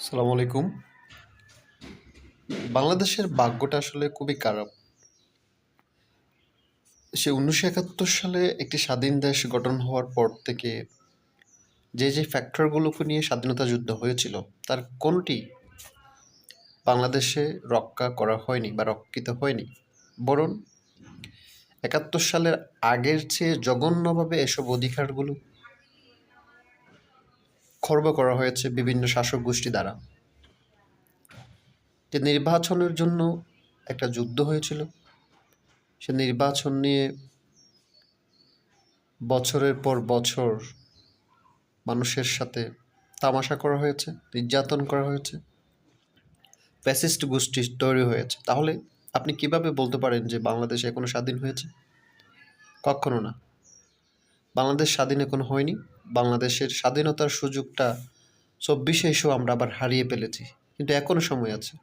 সালামু আলাইকুম। বাংলাদেশের ভাগ্যটা আসলে খুবই খারাপ। সে উনিশশো একাত্তর সালে একটি স্বাধীন দেশ গঠন হওয়ার পর থেকে যে যে ফ্যাক্টরগুলোকে নিয়ে স্বাধীনতা যুদ্ধ হয়েছিল, তার কোনটি বাংলাদেশে রক্ষা করা হয়নি বা রক্ষিত হয়নি? বরং একাত্তর সালের আগের চেয়ে জঘন্যভাবে এসব অধিকারগুলো খর্ব করা হয়েছে বিভিন্ন শাসক গোষ্ঠী দ্বারা। যে নির্বাচনের জন্য একটা যুদ্ধ হয়েছিল, সে নির্বাচন নিয়ে বছরের পর বছর মানুষের সাথে তামাশা করা হয়েছে, নির্যাতন করা হয়েছে, ফ্যাসিস্ট গোষ্ঠী তৈরি হয়েছে। তাহলে আপনি কীভাবে বলতে পারেন যে বাংলাদেশ এখনও স্বাধীন হয়েছে? কখনো না। বাংলাদেশ স্বাধীন এখনও হয়নি। বাংলাদেশের স্বাধীনতার সুযোগটা চব্বিশে এসেও আমরা আবার হারিয়ে ফেলেছি। কিন্তু এখনও সময় আছে।